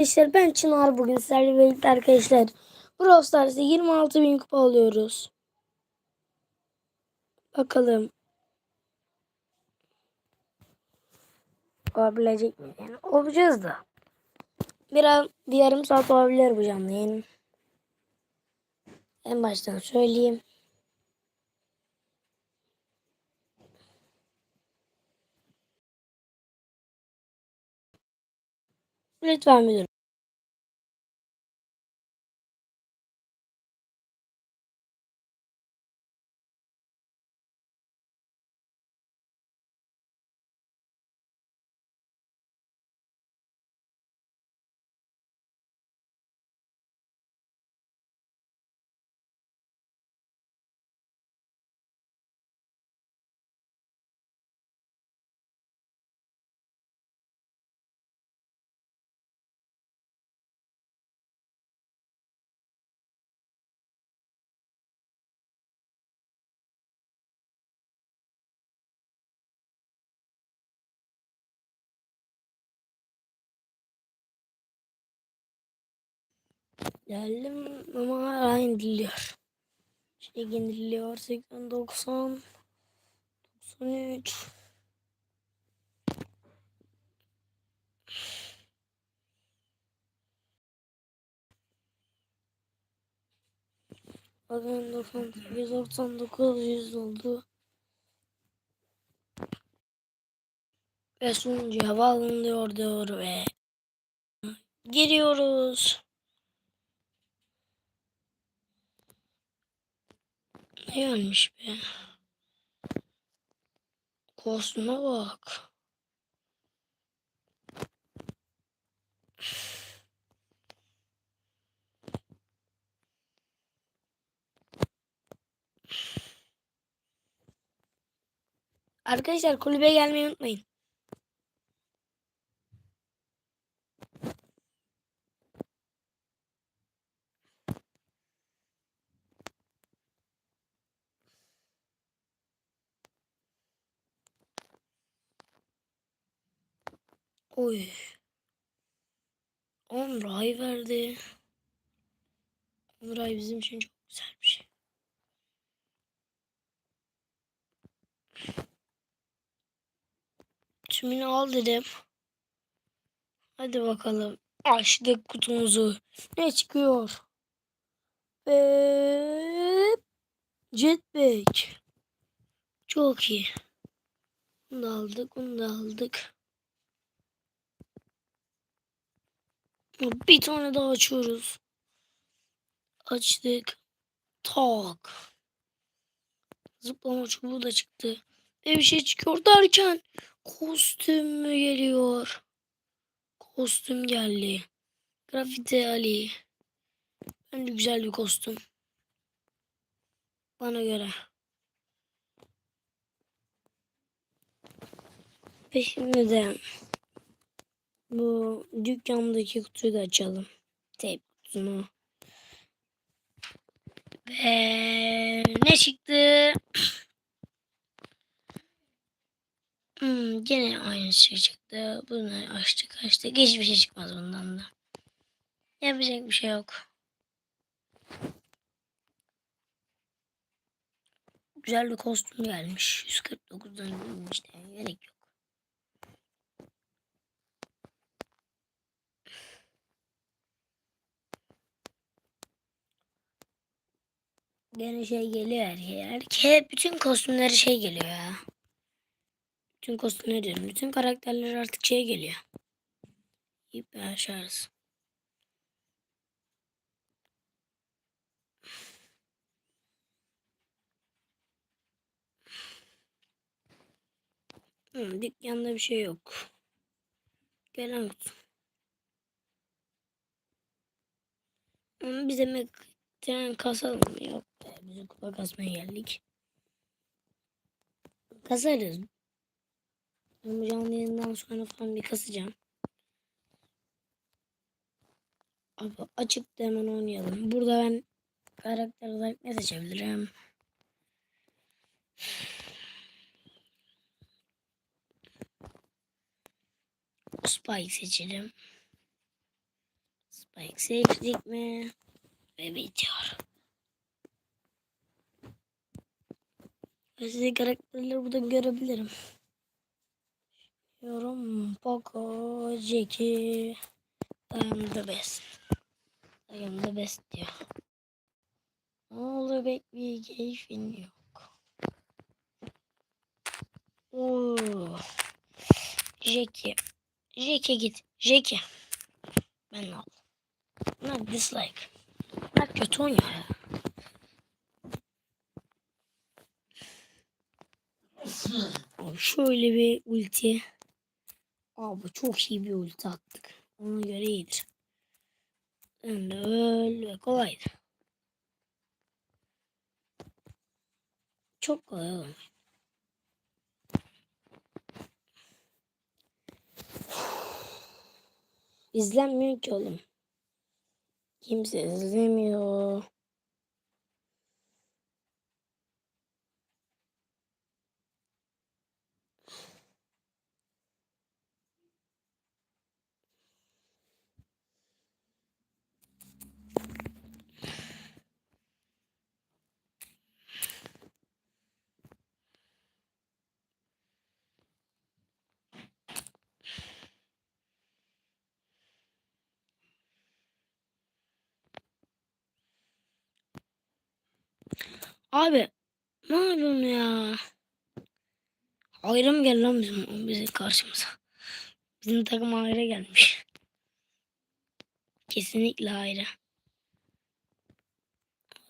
Arkadaşlar ben Çınar bugün sizlerle birlikte arkadaşlar Brawl Stars'ta 26 bin kupa alıyoruz. Bakalım. Olabilecek mi? Yani olacağız da. Biraz bir yarım saat olabilir bu canlı yayın. En baştan söyleyeyim. Lütfen müdür. Geldim ama aynı diliyor. Şey yeniliyor 80 90 93 Bakın 98 99 100 oldu. Ve sunucu hava alınıyor diyor ve giriyoruz. Ne gelmiş be? Kostüme bak. Arkadaşlar kulübe gelmeyi unutmayın. Oy. 10 ray verdi. 10 ray bizim için çok güzel bir şey. Tümünü al dedim. Hadi bakalım. Açtık kutumuzu. Ne çıkıyor? Ve jetpack. Çok iyi. Bunu da aldık. Bunu da aldık. Bir tane daha açıyoruz. Açtık. Tak. Zıplama çubuğu da çıktı. Ve bir şey çıkıyor derken kostüm mü geliyor? Kostüm geldi. Grafiti Ali. Bence güzel bir kostüm. Bana göre. Ve şimdi de bu dükkandaki kutuyu da açalım. Tape kutusunu. Ve ne çıktı? Hmm, gene aynı şey çıktı. Bunu açtık açtık. Hiçbir şey çıkmaz bundan da. Yapacak bir şey yok. Güzel bir kostüm gelmiş. 149'dan işte gerek yok. Gene şey geliyor erkeğe. Erkeğe bütün kostümleri şey geliyor ya. Bütün kostümleri diyorum. Bütün karakterler artık şey geliyor. İp aşağısı. Hı, dükkanda bir şey yok. Gelen kutu. Bize mek tren kasalım yok. Biz kupa kasmaya geldik. Kasarız. Ben bu canlı yayından sonra falan bir kasacağım. Abi açık da hemen oynayalım. Burada ben karakter olarak ne seçebilirim? Spike seçelim. Spike seçtik mi? Ve bitiyor. Ve size karakterleri burada görebilirim. Yorum Poco, Jackie, I am the best. I am the best diyor. Ne olur pek bir keyfin yok. Oo. Jackie. Jackie git. Jackie. Ben al. Bunlar dislike. Kötü oynuyor ya. Şöyle bir ulti. Abi çok iyi bir ulti attık. Ona göre iyidir. Sen öl ve kolaydı. Çok kolay oğlum. İzlenmiyor ki oğlum. Kimse izlemiyor. Abi ne yapıyorsun ya? Hayra mı geldi lan bizim, bizim karşımıza? Bizim takım hayra gelmiş. Kesinlikle hayra.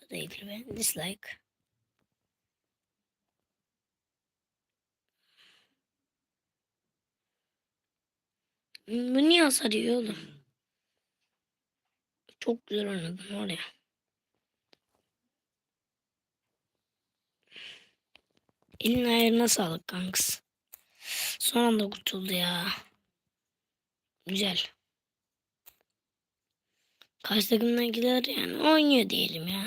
O değildir be. Dislike. Bu niye hasar yiyor? Çok güzel oynadın var ya. Elin ayarına sağlık kanks. Son anda kurtuldu ya. Güzel. Karşı takımdakiler yani oynuyor diyelim ya.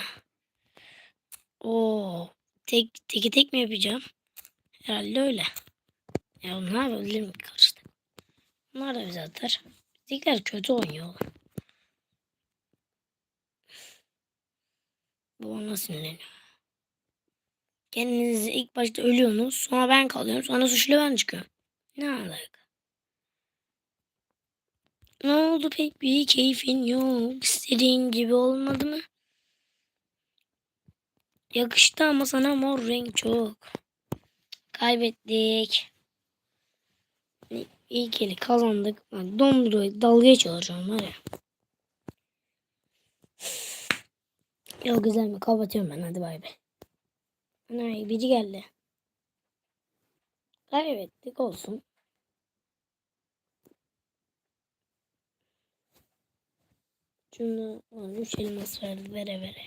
Oo, tek teki tek mi yapacağım? Herhalde öyle. Ya ne yapabilirim ki karşı takım? Bunlar da bize atar. Bizdekiler kötü oynuyor. Bu ona sinirleniyor. Kendiniz ilk başta ölüyorsunuz. Sonra ben kalıyorum. Sonra suçlu ben çıkıyorum. Ne alaka? Ne oldu pek bir keyfin yok. İstediğin gibi olmadı mı? Yakıştı ama sana mor renk çok. Kaybettik. İyi ki kazandık. Donduruyor. Dalgaya çalışıyorum var ya. Yok güzel mi? Kapatıyorum ben. Hadi bay bay. Ana biri geldi. Kaybettik olsun. Şunu 13 elmas verdi vere vere.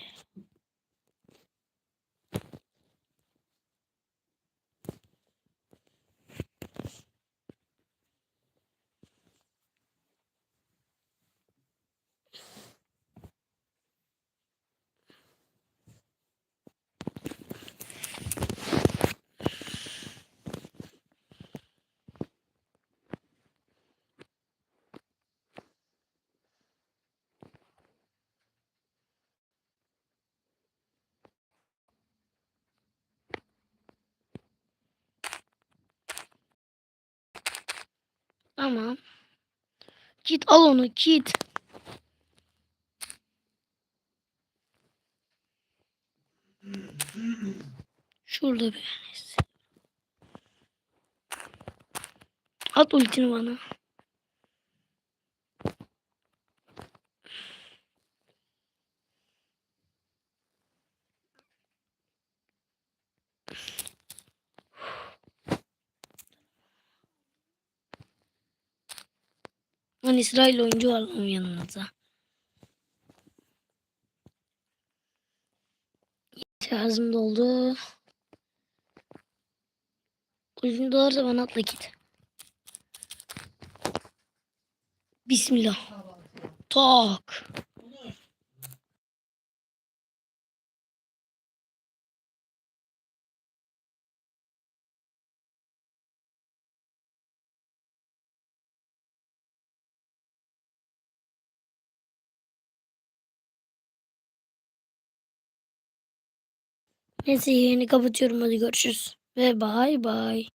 Tamam. Git al onu git. Şurada bir tanesi. At ultini bana. Lan İsrail oyuncu var onun yanınıza. Şarjım doldu. Ultim dolarsa bana atla git. Bismillah. Tak. Neyse yayını kapatıyorum hadi görüşürüz. Ve bay bay.